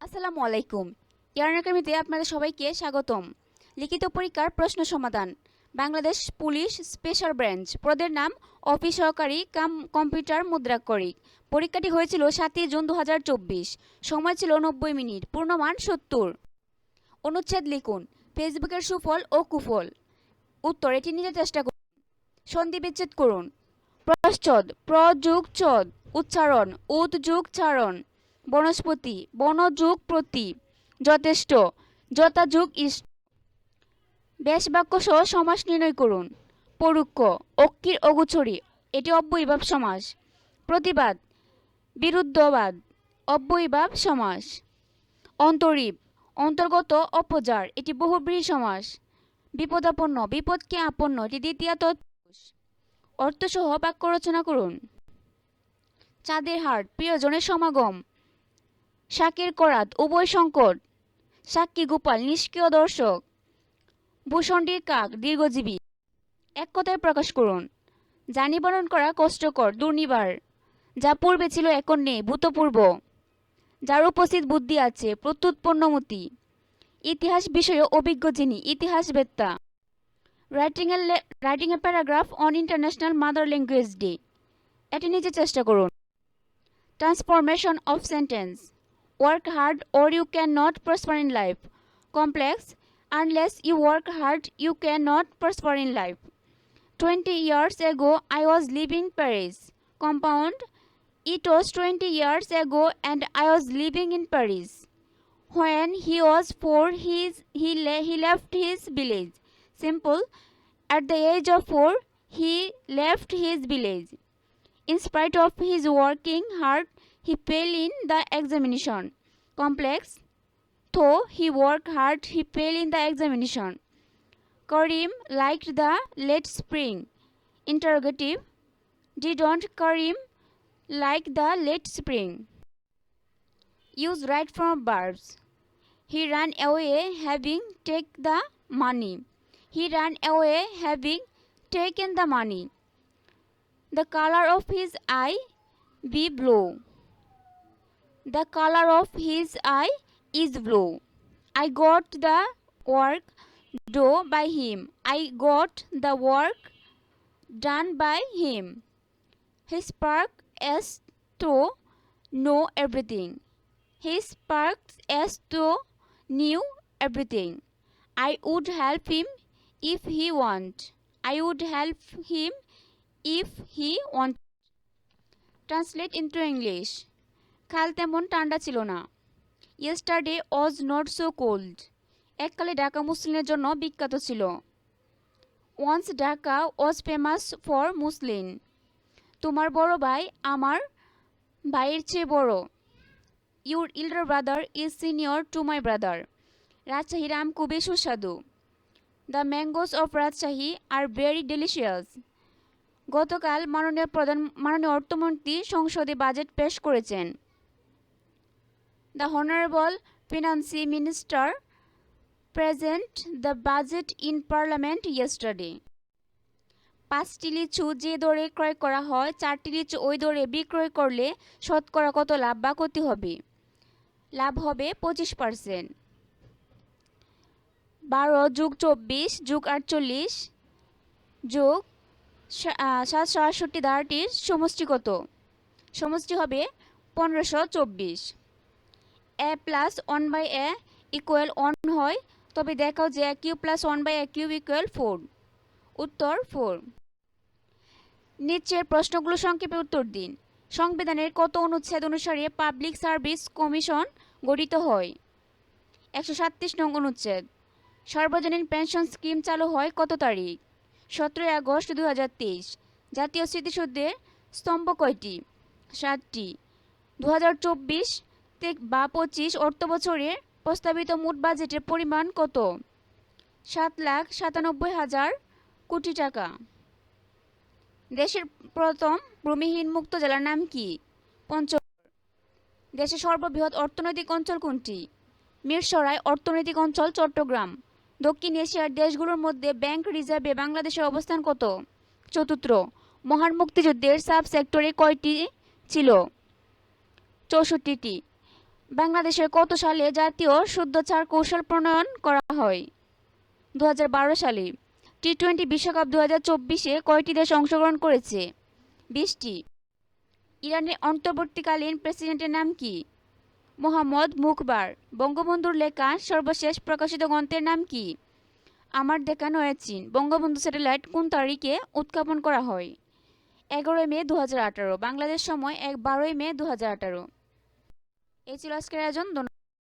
আসসালামু আলাইকুম। ইয়ার্ন একাডেমিতে আপনাদের সবাইকে স্বাগতম। লিখিত পরীক্ষার প্রশ্ন সমাধান। Bangladesh police special branch. পদের নাম অফিস সহকারী কাম, কম্পিউটার মুদ্রাক্ষরিক। পরীক্ষাটি হয়েছিল সাতই জুন দু হাজার চব্বিশ। সময় ছিল নব্বই মিনিট। পূর্ণমান সত্তর। অনুচ্ছেদ লিখুন। ফেসবুকের সুফল ও কুফল। উত্তর, এটি নিজে চেষ্টা করুন। সন্ধি বিচ্ছেদ করুন। প্রশ্চদ প্রযুগ চদ উচ্চারণ উদ যুগ চারণ বনস্পতি বনযুগ প্রতি যথেষ্ট, যথাযুগ ইষ্ট বেশ বাক্য সহ সমাস নির্ণয় করুন। পরুক্ষ, অক্ষির অগুচরি, এটি অব্যয়ীভাব সমাস। প্রতিবাদ, বিরুদ্ধবাদ, অব্যয়ীভাব সমাস। অন্তরীপ, অন্তর্গত অপজার, এটি বহুব্রীহি সমাস। বিপদাপন্ন, বিপদকে আপন্ন, এটি দ্বিতীয় তৎপুরুষ অর্থসহ বাক্য রচনা করুন। চাঁদের হাট, প্রিয়জনের সমাগম শাকের করাত, উভয় সংকট। সাক্ষী গোপাল, নিষ্ক্রিয় দর্শক। ভূষণ্ডির কাক, দীর্ঘজীবী। এক কথায় প্রকাশ করুন যা নিবারণ করা কষ্টকর, দুর্নিবার, যা পূর্বে ছিল এখন নেই ভূতপূর্ব, যার উপস্থিত বুদ্ধি আছে প্রত্যুৎপন্নমতি। ইতিহাস বিষয়ে অভিজ্ঞ যিনি, ইতিহাসবেত্তা। Writing a writing a paragraph on international mother language day. এটি নিজে চেষ্টা করুন। Transformation of sentence. Work hard or you cannot prosper in life. Complex, unless you work hard, you cannot prosper in life. 20 years ago, I was living in Paris. Compound, it was 20 years ago and I was living in Paris. When he was four, his, he, le- he left his village. Simple, at the age of four, he left his village. In spite of his working hard, he failed in the examination. Complex. Though he worked hard, he failed in the examination. Karim liked the late spring. Interrogative. Didn't Karim like the late spring? Use right from verbs. He ran away having take the money. He ran away having taken the money. The color of his eye be blue. The color of his eye is blue. I got the work done by him. I got the work done by him. He spark as to know everything. He sparks as to knew everything. I would help him if he want. I would help him if he want. Translate into English. কাল তেমন ঠান্ডা ছিল না। Yesterday Aja not so cold এককালে ঢাকা মুসলিনের জন্য বিখ্যাত ছিল। Once Dhaka was famous for muslin তোমার বড় ভাই আমার ভাইয়ের চেয়ে বড়। Your elder brother is senior to my brother রাজশাহীর আম খুবই সুস্বাদু। The mangoes of Rajshahi are very delicious গতকাল মাননীয় প্রধান, মাননীয় অর্থমন্ত্রী সংসদে বাজেট পেশ করেছেন। The Honorable Finance Minister present the budget in Parliament yesterday. পাঁচটি লিচু যে দরে ক্রয় করা হয়, চারটি লিচু ওই দরে বিক্রয় করলে শতকরা কত লাভ বা ক্ষতি হবে? লাভ হবে পঁচিশ পার্সেন্ট বারো যুগ চব্বিশ যুগ আটচল্লিশ যোগ সাতশো আটষট্টি ধারাটির সমষ্টি কত? সমষ্টি হবে পনেরোশো চব্বিশ। A plus one by a equal one হয়, তবে দেখাও যে a cube plus one by a cube equal four উত্তর ফোর নিচের প্রশ্নগুলো সংক্ষেপে উত্তর দিন। সংবিধানের কত অনুচ্ছেদ অনুসারে পাবলিক সার্ভিস কমিশন গঠিত হয়? একশো সাতত্রিশ নং অনুচ্ছেদ। সর্বজনীন পেনশন স্কিম চালু হয় কত তারিখ? সতেরোই আগস্ট দু হাজার তেইশ। জাতীয় স্মৃতিসৌধের স্তম্ভ কয়টি? সাতটি। দু হাজার চব্বিশ চব্বিশ বা পঁচিশ অর্থ বছরের প্রস্তাবিত মোট বাজেটের পরিমাণ কত? সাত লাখ সাতানব্বই হাজার কোটি টাকা। দেশের প্রথম ভূমিহীন মুক্ত জেলার নাম কি? পঞ্চগড়। দেশের সর্ববৃহৎ অর্থনৈতিক অঞ্চল কোনটি? মিরসরাই অর্থনৈতিক অঞ্চল, চট্টগ্রাম। দক্ষিণ এশিয়ার দেশগুলোর মধ্যে ব্যাংক রিজার্ভে বাংলাদেশের অবস্থান কত? চতুর্থ, মহান মুক্তিযুদ্ধের সাব সেক্টরে কয়টি ছিল? চৌষট্টিটি। বাংলাদেশের কত সালে জাতীয় শুদ্ধচার কৌশল প্রণয়ন করা হয়। দু হাজার বারো সালে টি টোয়েন্টি বিশ্বকাপ দু হাজার চব্বিশে কয়টি দেশ অংশগ্রহণ করেছে? বিশটি। ইরানের অন্তর্বর্তীকালীন প্রেসিডেন্টের নাম কি? মোহাম্মদ মুখবার। বঙ্গবন্ধুর লেখা সর্বশেষ প্রকাশিত গ্রন্থের নাম কি? আমার দেখা নয়াচিন বঙ্গবন্ধু স্যাটেলাইট কোন তারিখে উৎক্ষেপণ করা হয়? এগারোই মে দু হাজার আঠারো। বাংলাদেশ সময় এক বারোই মে দু হাজার আঠারো। এই ছিল আজকের আয়োজন।